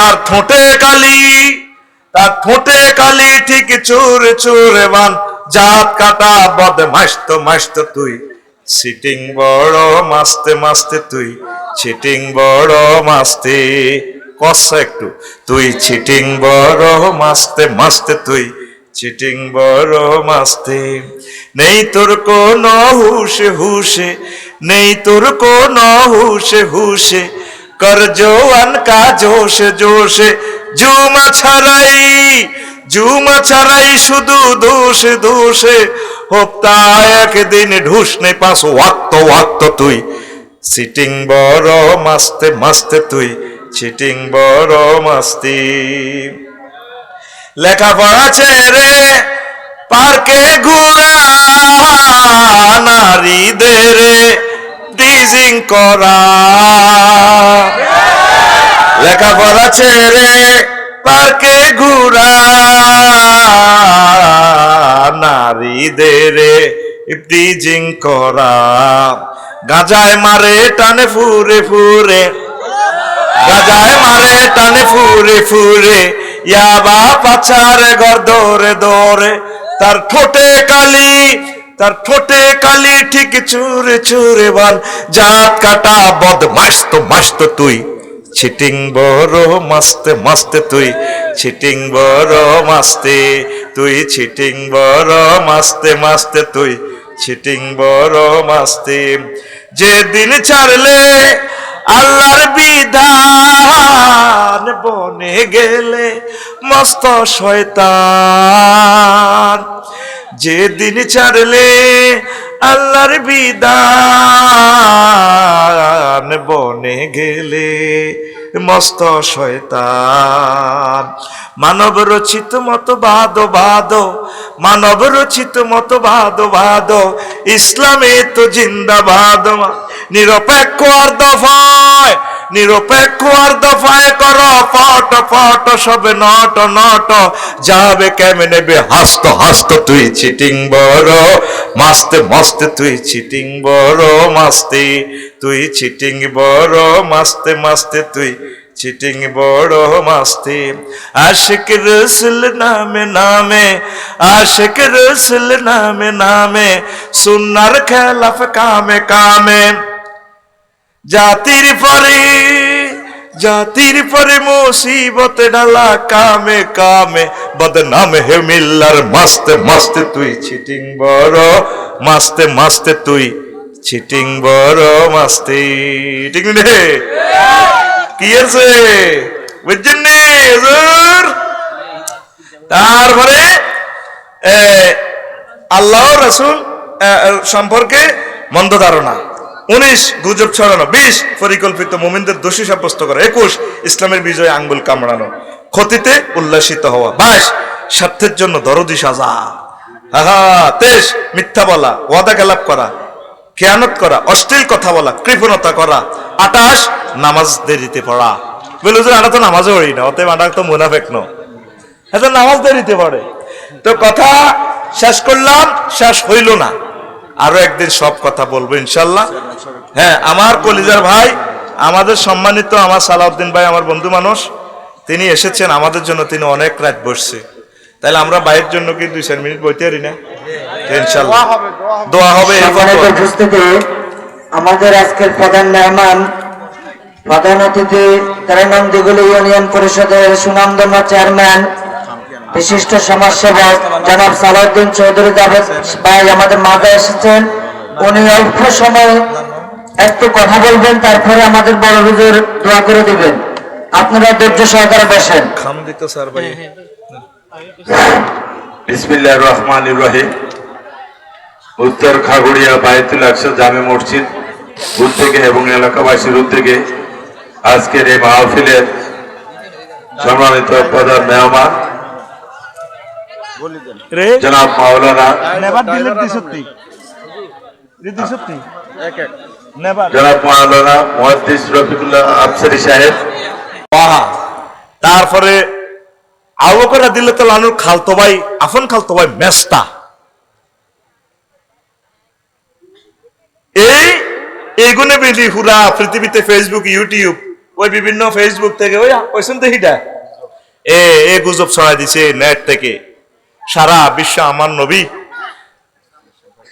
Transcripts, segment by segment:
তার ঠোঁটে কালি, তার ঠোঁটে কালি ঠিক চুর চুরে বান। জাত কাটা বদ মাস্ত মাস্ত তুই সিটিং বড় মাস্তে মাস্তে তুই, ছিটিং বড় মাস্তে। কষা একটু, তুই চিটিং বড় মাস্তে মাস্তে তুই চিটিং বড় মাস্তে। নেই তোর কোন হুশে হুশে, নেই তোর কোন হুশে হুশে কর জোয়ান কা জোশে জোশে। জুমা ছাড়াই জুমা ছাড়াই শুধু দোষে দোষে। হপ্তা একদিন ঢুস নে পাঁচ ওয়াক্ত ওয়াক্ত তুই। সিটিং বড় মাস্তে মাস্তে তুই। চিটিং বড় মাস্তি। লেখাপড়া ছেড়ে পার্কে ঘুরা, নারীদের ডিজিং করা। লেখাপড়া ছেড়ে পার্কে ঘুরা। নারীদের ডিজিং করা। গাজায় মারে, টানে, ফুরে ফুরে। গাজায় মারে, টানে, ফুরে ফুরে। ইয়াবা পাচারে ঘর দৌড়ে দৌড়ে তার ঠোঁটে কালি, তার ঠোঁটে কালি ঠিক চুরে চুরে বল জাত কাটা বদ মাস্ত মাস্ত তুই। চিটিং বড় মাস্তে মাস্তে তুই। চিটিং বড় মাস্তে, তুই চিটিং বড় মাস্তে মাস্তে তুই। চিটিং বড় মাস্তে, যেদিন ছাড়লে আল্লাহর বিধান বনে গেলে মস্ত শয়তান। যেদিন ছাড়লে আল্লাহর বিধান বনে গেলে মস্ত শয়তান। মানব রচিত মত বাদ বাদ। মানব রচিত মত বাদ বাদ। ইসলামে তো জিন্দাবাদ নিরপেক্ষ আর দফায়, নিরপেক্ষ আর দফায় কর পট পট সবে নট নট। যাবে কেমনে বে হাস্ত হাস্ত তুই চিটিং বড়। মাস্তে, মস্তে তুই চিটিং বড়। মাস্তে তুই চিটিং বড়। মাস্তে মাস্তে তুই চিটিং বড়। মাস্তে আশিক রসুল নামে নামে। আশিক রসুল নামে নামে। সুন্নার খেলাফ কামে কামে। জাতির পরে জাতির পরে মুসিবত ডালা কামে কামে, বদনাম হে মিল্লার মাস্তে মাস্তে তুই চিটিং বড়, মাস্তে মাস্তে তুই চিটিং বড় মাস্তে। ঠিক নে কি আছে? বুঝছেন? তারপরে আল্লাহ রসুল সম্পর্কে মন্দ ধারণা। উনিশ, গুজব ছড়ানো। বিশ, পরিকল্পিত মোমিনদের দোষী সাব্যস্ত করা। একুশ, ইসলামের বিজয়ে আঙ্গুল কামড়ানো। ক্ষতিতে উল্লাসিত হওয়া। বাইশ, স্বার্থের জন্য দরদি সাজা। হা তেইশ, মিথ্যা বলা। ওয়াদা খেলাপ করা। খেয়ানত করা। অশ্লীল কথা বলা। কৃপণতা করা। আটাশ নামাজ দেরিতে পড়া। বলে যে আটা তো নামাজও পড়ি না। অতএব আটা তো মুনাফেক ন এত নামাজ দেরিতে পড়ে। তো কথা শেষ করলাম, শেষ হইল না। আরও একদিন সব কথা বলব ইনশাল্লাহ। হ্যাঁ আমার কলিজার ভাই আমাদের সম্মানিত আমার সালাউদ্দিন ভাই আমার বন্ধু মানুষ তিনি এসেছেন আমাদের জন্য তিনি অনেক রাত বসছে। তাহলে আমরা ভাইয়ের জন্য কি দুই চার মিনিট বইতে পারি না? ইনশাল্লাহ। দোয়া হবে আমাদের আজকের প্রধান মেহমান প্রধান অতিথি তেরানং দিগুলি ইউনিয়ন পরিষদের সুনামধন্য চেয়ারম্যান বিশিষ্ট সমাজসেবক জনাব সালাউদ্দিন চৌধুরী জাভেদ ভাই আমাদের মাঝে এসেছেন। উনি অল্প সময় একটু কথা বলবেন তারপরে আমাদের বড় হুজুর দোয়া করে দিবেন। আপনারা ধৈর্য সহকারে বসেন। ভাই। বিসমিল্লাহ রহমান রহিম। উত্তর খাগড়িয়া বায়তুল আকসা জামে মসজিদ উদ্যোগে এবং এলাকাবাসীর উদ্যোগে আজকের এই মাহফিলের সম্মানিত প্রধান মেহমান রে? জনাব মাওলানা নেভার ডিলেট দিছতি রে দিছতি নেভার জনাব মাওলানা মহাদিস রফিকুল্লাহ আফসারি সাহেব। বাহা তারপরে আবকরা দিলে তো লানুর খালতো ভাই আফন খালতো ভাই মেস্তা। এই এগুনে বিধি হুরা পৃথিবীতে ফেসবুক ইউটিউব ওই বিভিন্ন ফেসবুক থেকে ওই ওইসন তো হিটা এ এ গুজব ছড়াই দিছে নেট থেকে। সারা বিশ্ব আমার নবী।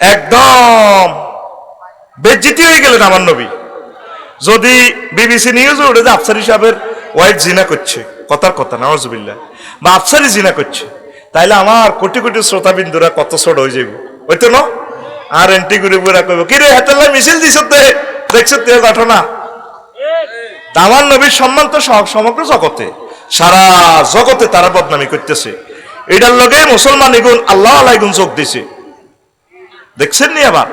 একদম বেজ্জিতি হয়ে গেলেন আমার নবী। যদি বিবিসি নিউজ উঠে যে আফসারি সাহেবের ওয়াইফ জিনা করছে, কথার কথা নওয়াজবিল্লা বা আফসারি জিনা করছে, তাইলে আমার কোটি কোটি শ্রোতাবিন্দুরা কত ছোট হয়ে যাবে হইতো না? আর এন্টি বুড়া কইব কি রে হেতাল্লা মিছিল দিছ তে? দেখছ তে ঘটনা তা আমার নবীর সম্মান তো সম- সমগ্র জগতে, সারা জগতে তারা বদনামি করতেছে। এটার লগে মুসলমান এগুন আল্লাহ আলাইগুন চোখ দিছে। দেখছেন নি আবার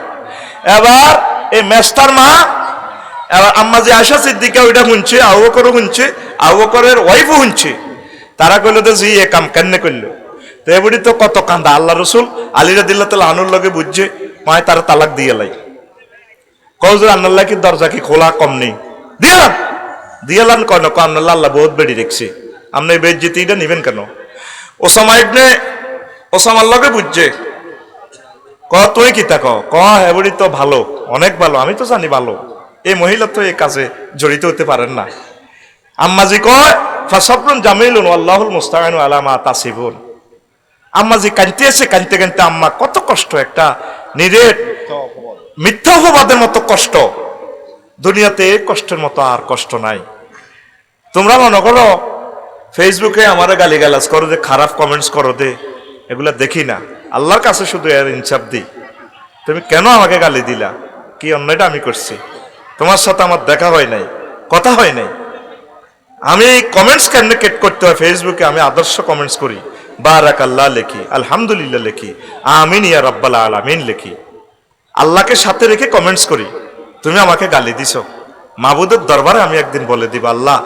এবার এই মেস্টার মা, এবার আম্মা যে আশা সিদ্দিকা ওইটা শুনছে আউ বকরও শুনছে আউ বকরের ওয়াইফও শুনছে। তারা কইলো তো জি, এ কাম কেন করল? তো এবারই তো কত কান্দা আল্লাহ রসুল আলিরা দিল্লা তালা আনুর লগে বুঝছে, মায় তারা তালাক দিয়ে লাই। কৌজুর আন্নাল্লাহ কি দরজা কি খোলা কম নেই? দিয়ালাম দিয়ালাম কেন কো আন্নাল্লাহ, আল্লাহ বহুত বেড়ি রেখছে। আপনি এই বেদ জিতিটা নিবেন কেন? ওসামা ইবনে, ওসামার লগে বুঝছে। ক তুই কি তা ক ক এবারই তো ভালো, অনেক ভালো, আমি তো জানি ভালো। এই মহিলা তো এই কাজে জড়িত হতে পারেন না। আম্মাজি কয়, ফাসাবরুন জামিলুন আল্লাহুল মুস্তাআনু আলা মা তাসিবুন। আম্মাজি কাঁদতে আছে কাঁদতে কাঁদতে আম্মা কত কষ্ট, একটা নিরেট মিথ্যা অপবাদের মতো কষ্ট। দুনিয়াতে কষ্টের মতো আর কষ্ট নাই। তোমরা মনে করো ফেসবুকে আমার গালি গালাজ করো দে, খারাপ কমেন্টস করো দে, এগুলা দেখি না। আল্লাহর কাছে শুধু এর ইনসাফ দিই। তুমি কেন আমাকে গালি দিলা? কি অন্যটা আমি করছি? তোমার সাথে আমার দেখা হয় নাই, কথা হয় নাই। আমি কমেন্টস কেন কেট করতে হয় ফেসবুকে আমি আদর্শ কমেন্টস করি। বারাক আল্লাহ লেখি, আলহামদুলিল্লাহ লেখি, আমিন ইয়া রব্বাল আলামিন লেখি। আল্লাহকে সাথে রেখে কমেন্টস করি। তুমি আমাকে গালি দিছো। মাহবুদের দরবারে আমি একদিন বলে দিব, আল্লাহ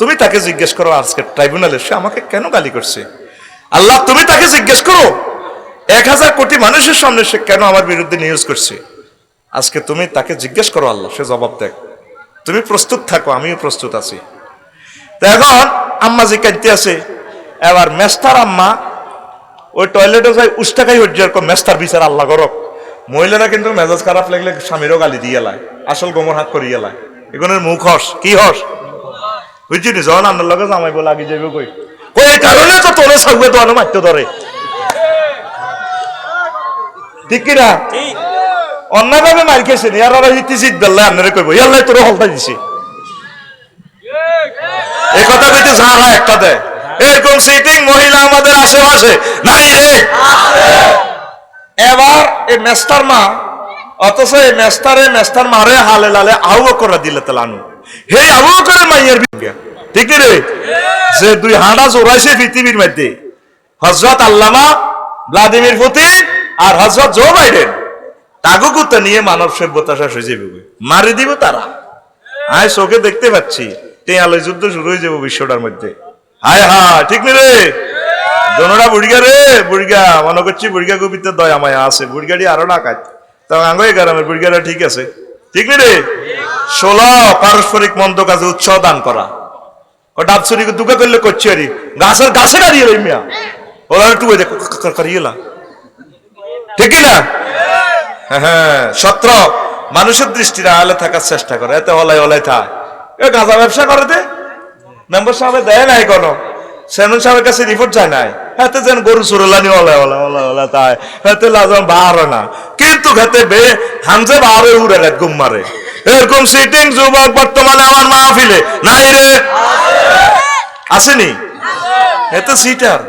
তুমি তাকে জিজ্ঞেস করো, আজকে ট্রাইব্যুনালে সে আমাকে কেন গালি করছে? আল্লাহ, তুমি তাকে জিজ্ঞেস করো। এক হাজার কোটি মানুষের সামনে সে কেন আমার বিরুদ্ধে নিউজ করছে? আজকে তুমি তাকে জিজ্ঞেস করো আল্লাহ, সে জবাব দেখ তুমি প্রস্তুত থাকো, আমিও প্রস্তুত আছি। তো এখন আম্মা যে কাঁদতে আছে, এবার মেস্তার আম্মা ওই টয়লেটে যাই উষ্টাকাই হচ্ছে এরকম মেস্তার বিচার আল্লাহ করক। মহিলারা কিন্তু মেজাজ খারাপ লাগলে স্বামীরও গালি দিয়ে লাই আসল গোমর হাত করিয়ে লাই এগুলোর মুখ হস, কি হস? বুঝছি নি যখন আপনার লগে জামাই বলে আগে যাবে কই? কারণে তো তোরে সঙ্গে তো মারতে ধরে। ঠিক কিনা? অন্যভাবে মার খেয়েছেন ইয়ার ওরা হিতি জিত বেল্লা আপনারা কইব ইয়াল্লাই তোর হলতা দিছে। এই কথা কইতে একটা দেয় এরকম সিটিং মহিলা আমাদের আশেপাশে নাই রে এবার এই মেস্টার মা অথচ এই মেস্টারে মেস্টার মারে হালে লালে আউ করে দিলে তেলানু হে আবু করে মাইয়ের ঠিক রে? যে দুই হাঁটা জোড়াইছে পৃথিবীর মধ্যে। হজরত আল্লামা ভ্লাদিমির পুতিন আর হজরত জো বাইডেন। তাগুকুতে নিয়ে মানব সভ্যতা শেষ হয়ে যাবে মারি দিব তারা। আয়, চোখে দেখতে পাচ্ছি। টেয়ালে যুদ্ধ শুরু হয়ে যাব বিশ্বটার মধ্যে। হায় হা ঠিক নি রে? দোনোটা বুড়িগা রে, বুড়িগা, মনে করছি বুড়িগা কবিতে দয়া মায়া আছে। বুড়িগাড়ি আরও না কাজ তা আঙ্গই গ্রামের বুড়িগাটা ঠিক আছে। ঠিক নি রে? ষোলো পারস্পরিক মন্দ কাজে উৎসাহ দান করা। ও ডাব চুরি দুকা করলে করছি আরি গাছের গাছে গাড়িয়ে রই মিয়া ওরা ওই দেখো কারিয়েলা ঠিক না হ্যাঁ, সত্র মানুষের দৃষ্টির আলে থাকার চেষ্টা করে এতে হলাই হলাই থাক এ গাঁজা ব্যবসা করে দে মেম্বার সাহেব দেয় নাই কোন সেমন সাহেবের কাছে রিপোর্ট যায় নাই হাতে যেন গরু সুরলানি ওলা ওলা ওলা ওলা তাই হাতে লাজন বার না কিন্তু খেতে বে হামজে বারে উড়ে গুম মারে এরকম সিটিং যুবক বর্তমানে আমার মাহফিলে নাই রে আসেনি? এত সিটার